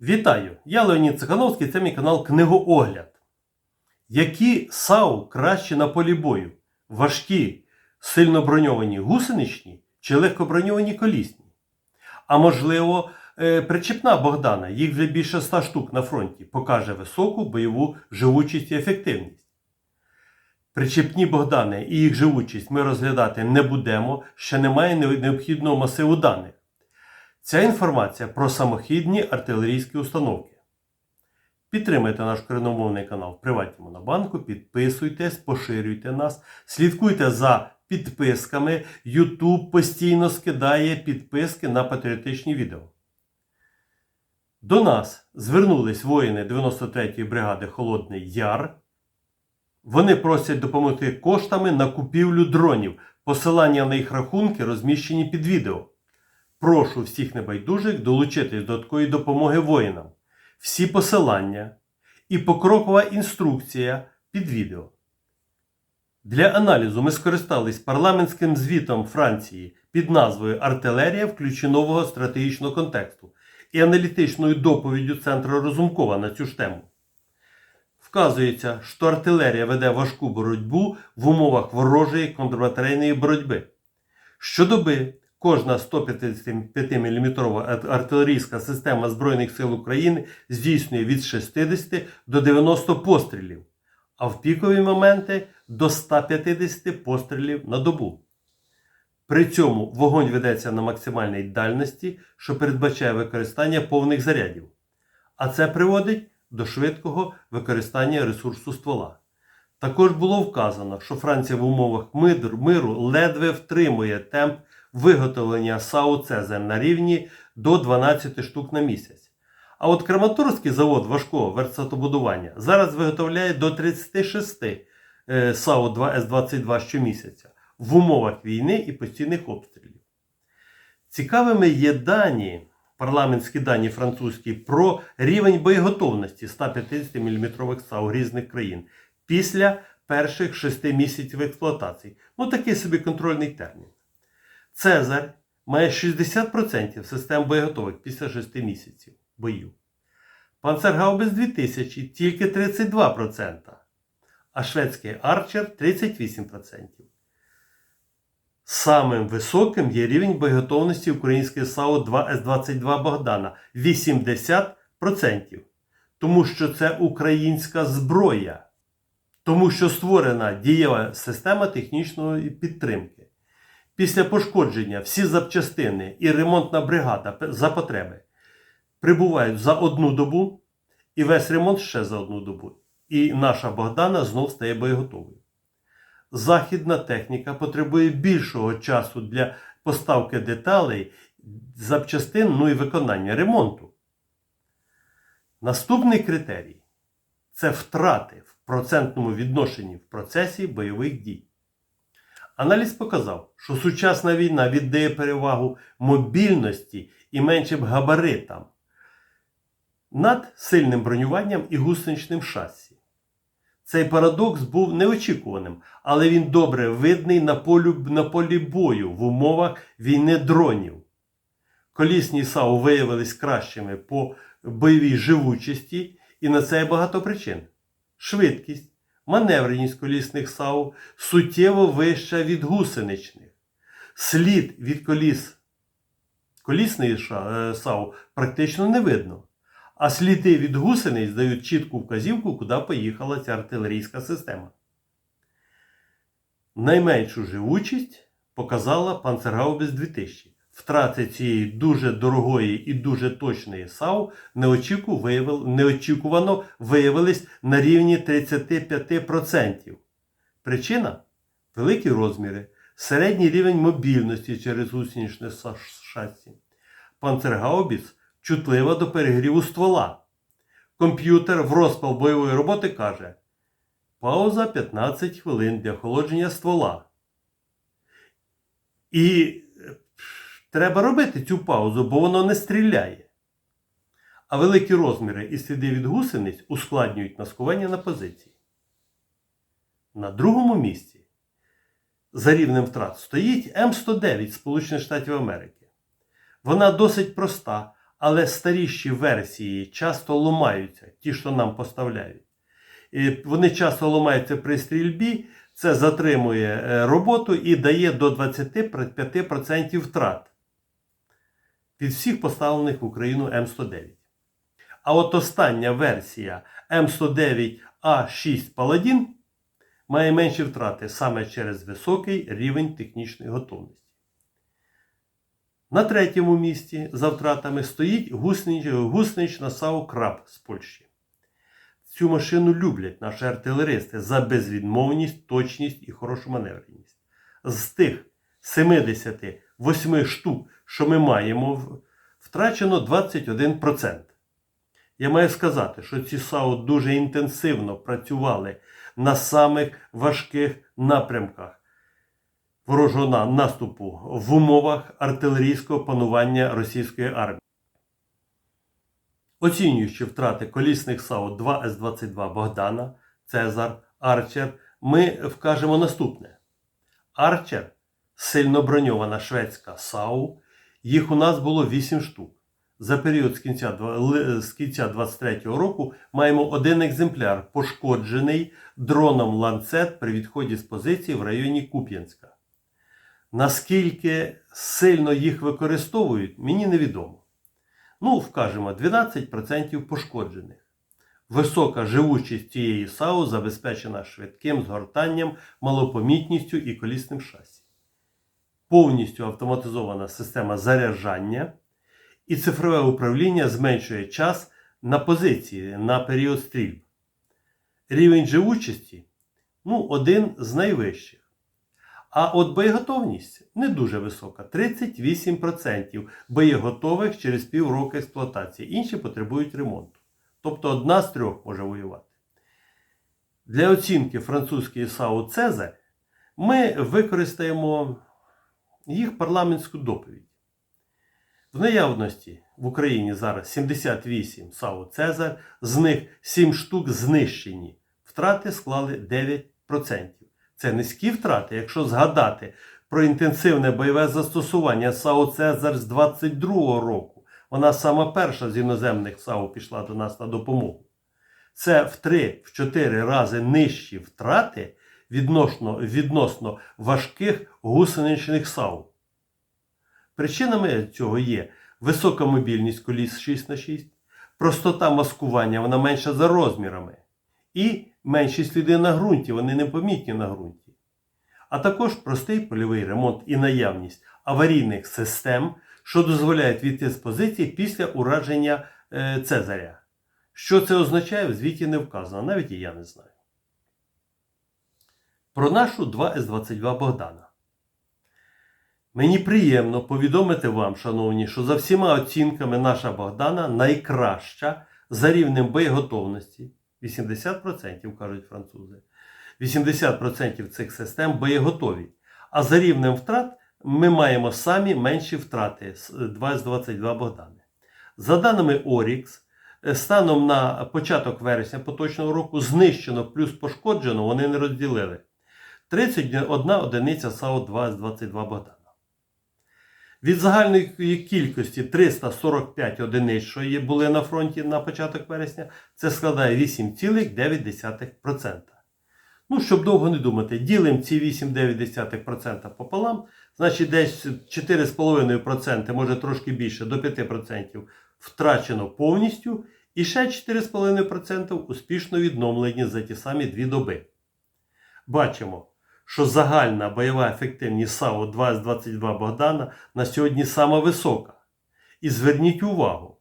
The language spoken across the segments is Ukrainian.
Вітаю! Я Леонід Цихановський, це мій канал Книгоогляд. Які САУ краще на полі бою? Важкі, сильно броньовані гусеничні чи легкоброньовані колісні? А можливо, е, причепна Богдана, їх вже більше 100 штук на фронті, покаже високу бойову живучість і ефективність. Причепні Богдани і їх живучість ми розглядати не будемо, ще немає необхідного масиву даних. Ця інформація про самохідні артилерійські установки. Підтримайте наш кореномовний канал в Приватні Монобанку, підписуйтесь, поширюйте нас, слідкуйте за підписками. YouTube постійно скидає підписки на патріотичні відео. До нас звернулись воїни 93-ї бригади Холодний Яр. Вони просять допомогти коштами на купівлю дронів. Посилання на їх рахунки розміщені під відео. Прошу всіх небайдужих долучитись до такої допомоги воїнам. Всі посилання і покрокова інструкція під відео. Для аналізу ми скористались парламентським звітом Франції під назвою Артилерія в нового стратегічного контексту і аналітичною доповіддю Центру Розумкова на цю ж тему. Вказується, що артилерія веде важку боротьбу в умовах ворожої контрбатарейної боротьби. Щодоби кожна 155 мм артилерійська система Збройних сил України здійснює від 60 до 90 пострілів, а в пікові моменти до 150 пострілів на добу. При цьому вогонь ведеться на максимальній дальності, що передбачає використання повних зарядів. А це приводить до швидкого використання ресурсу ствола. Також було вказано, що Франція в умовах миру ледве втримує темп виготовлення САУ Цезар на рівні до 12 штук на місяць. А от Краматорський завод важкого верстатобудування зараз виготовляє до 36 е, САУ 2С-22 щомісяця в умовах війни і постійних обстрілів. Цікавими є дані, парламентські дані французькі, про рівень боєготовності 150 мм САУ різних країн після перших 6 місяців експлуатації. Ну, такий собі контрольний термін. Цезарь має 60% систем боєготових після 6 місяців боїв. Панцергаубес 2000 тільки 32%, а шведський Арчер 38%. Самим високим є рівень боєготовності української САУ 2С-22 Богдана 80%. Тому що це українська зброя. Тому що створена дієва система технічної підтримки. Після пошкодження всі запчастини і ремонтна бригада за потреби прибувають за одну добу, і весь ремонт ще за одну добу. І наша Богдана знов стає боєготовою. Західна техніка потребує більшого часу для поставки деталей, запчастин, ну і виконання ремонту. Наступний критерій це втрати в процентному відношенні в процесі бойових дій. Аналіз показав, що сучасна війна віддає перевагу мобільності і меншим габаритам над сильним бронюванням і гусеничним шасі. Цей парадокс був неочікуваним, але він добре видний на, полю, на полі бою в умовах війни дронів. Колісні САУ виявились кращими по бойовій живучості, і на це є багато причин. Швидкість, маневреність колісних САУ суттєво вища від гусеничних. Слід від коліс колісної е, САУ практично не видно. А сліди від гусениць дають чітку вказівку, куди поїхала ця артилерійська система. Найменшу живучість показала Панцергаубес 2000. Втрати цієї дуже дорогої і дуже точної САУ неочікувано виявились на рівні 35%. Причина великі розміри, середній рівень мобільності через гусеничне шасі. Панцергаубіс чутлива до перегріву ствола. Комп'ютер в розпал бойової роботи каже: пауза 15 хвилин для охолодження ствола. І треба робити цю паузу, бо воно не стріляє. А великі розміри і сліди від гусениць ускладнюють маскування на позиції. На другому місці за рівнем втрат стоїть М109 Сполучених Штатів Америки. Вона досить проста, Але старіші версії часто ламаються, ті, що нам поставляють. І вони часто ламаються при стрільбі, це затримує е, роботу і дає до 25% втрат від всіх поставлених в Україну М109. А от остання версія М109А6 Паладін має менші втрати саме через високий рівень технічної готовності. На третьому місці за втратами стоїть гуснич, гуснична САУ Краб з Польщі. Цю машину люблять наші артилеристи за безвідмовність, точність і хорошу маневреність. З тих 78 штук, що ми маємо, втрачено 21%. Я маю сказати, що ці САУ дуже інтенсивно працювали на самих важких напрямках ворожого наступу в умовах артилерійського панування російської армії. Оцінюючи втрати колісних САУ 2С-22 Богдана, Цезар, Арчер, ми вкажемо наступне. Арчер сильно броньована шведська САУ. Їх у нас було 8 штук. За період з кінця, з кінця 23-го року маємо один екземпляр, пошкоджений дроном ланцет при відході з позиції в районі Куп'янська. Наскільки сильно їх використовують, мені невідомо. Ну, вкажемо, 12% пошкоджених. Висока живучість цієї САУ забезпечена швидким згортанням, малопомітністю і колісним шасі. Повністю автоматизована система заряджання і цифрове управління зменшує час на позиції на період стрільб. Рівень живучості ну, один з найвищих. А от боєготовність не дуже висока 38% боєготових через півроку експлуатації. Інші потребують ремонту. Тобто одна з трьох може воювати. Для оцінки французької САУ Цезарь ми використаємо їх парламентську доповідь. В наявності в Україні зараз 78 САУ Цезар, з них 7 штук знищені. Втрати склали 9%. Це низькі втрати, якщо згадати про інтенсивне бойове застосування САУ Цезар з 22 року. Вона сама перша з іноземних САУ пішла до нас на допомогу. Це в 3-4 рази нижчі втрати відносно, відносно важких гусеничних САУ. Причинами цього є висока мобільність коліс 6 на 6 простота маскування, вона менша за розмірами, і менші сліди на ґрунті, вони непомітні на ґрунті. А також простий польовий ремонт і наявність аварійних систем, що дозволяють війти з позиції після ураження е, Цезаря. Що це означає, в звіті не вказано, навіть і я не знаю. Про нашу 2С22 Богдана. Мені приємно повідомити вам, шановні, що за всіма оцінками наша Богдана найкраща за рівнем боєготовності. 80% кажуть французи. 80% цих систем боєготові. А за рівнем втрат ми маємо самі менші втрати 2С22 Богдани. За даними Орікс, станом на початок вересня поточного року знищено плюс пошкоджено, вони не розділили. 31 одиниця САУ 2С22 Богдана. Від загальної кількості 345 одиниць, що були на фронті на початок вересня, це складає 8,9%. Ну, щоб довго не думати, ділимо ці 8,9% пополам, значить десь 4,5%, може трошки більше, до 5% втрачено повністю, і ще 4,5% успішно відновлені за ті самі дві доби. Бачимо, що загальна бойова ефективність САУ 2С22 Богдана на сьогодні сама висока. І зверніть увагу,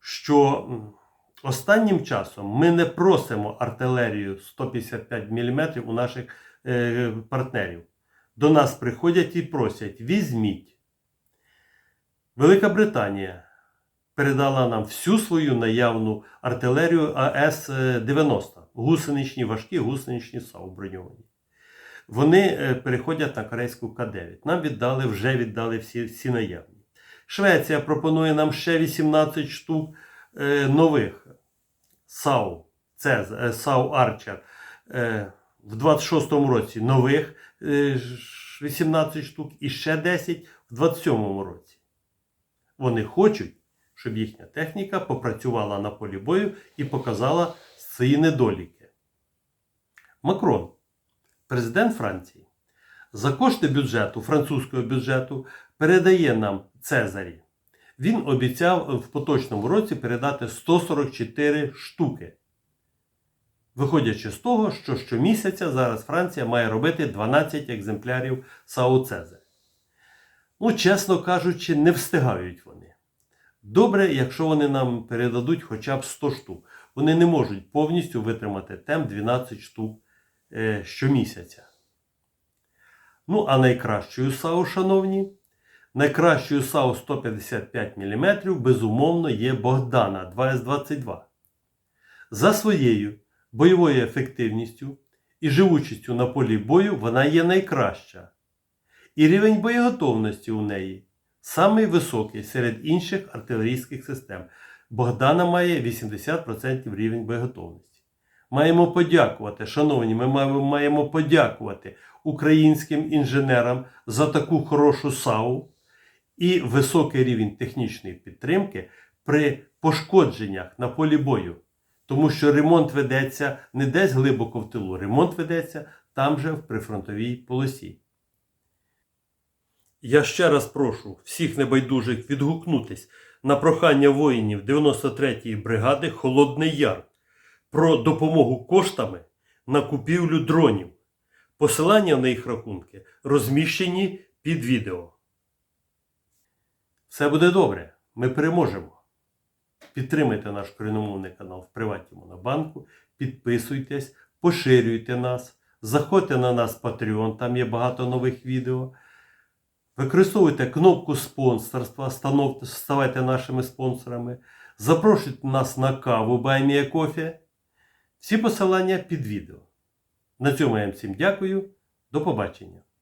що останнім часом ми не просимо артилерію 155 мм у наших е, партнерів. До нас приходять і просять: візьміть. Велика Британія передала нам всю свою наявну артилерію АС-90, гусеничні, важкі гусеничні САУ броньовані. Вони е, переходять на корейську К9. Нам віддали, вже віддали всі, всі наявні. Швеція пропонує нам ще 18 штук е, нових САУ, Цез, е, САУ Арчер. Е, в 26-му році нових е, 18 штук і ще 10 в 27-му році. Вони хочуть щоб їхня техніка попрацювала на полі бою і показала свої недоліки. Макрон, президент Франції, за кошти бюджету, французького бюджету, передає нам Цезарі. Він обіцяв в поточному році передати 144 штуки. Виходячи з того, що щомісяця зараз Франція має робити 12 екземплярів САУ Цезарь. Ну, чесно кажучи, не встигають вони. Добре, якщо вони нам передадуть хоча б 100 штук. Вони не можуть повністю витримати темп 12 штук щомісяця. Ну, а найкращою САУ, шановні, найкращою САУ 155 мм, безумовно, є Богдана 2С22. За своєю бойовою ефективністю і живучістю на полі бою вона є найкраща. І рівень боєготовності у неї самий високий серед інших артилерійських систем. Богдана має 80% рівень боєготовності. Маємо подякувати, шановні, ми маємо, подякувати українським інженерам за таку хорошу САУ і високий рівень технічної підтримки при пошкодженнях на полі бою. Тому що ремонт ведеться не десь глибоко в тилу, ремонт ведеться там же в прифронтовій полосі. Я ще раз прошу всіх небайдужих відгукнутись на прохання воїнів 93-ї бригади Холодний Яр про допомогу коштами на купівлю дронів. Посилання на їх рахунки розміщені під відео. Все буде добре. Ми переможемо. Підтримайте наш корінномовний канал в Приваті Монобанку, підписуйтесь, поширюйте нас, заходьте на нас Patreon, там є багато нових відео. Використовуйте кнопку спонсорства, ставайте нашими спонсорами. Запрошуйте нас на каву Баймія Кофе. Всі посилання під відео. На цьому я вам всім дякую. До побачення.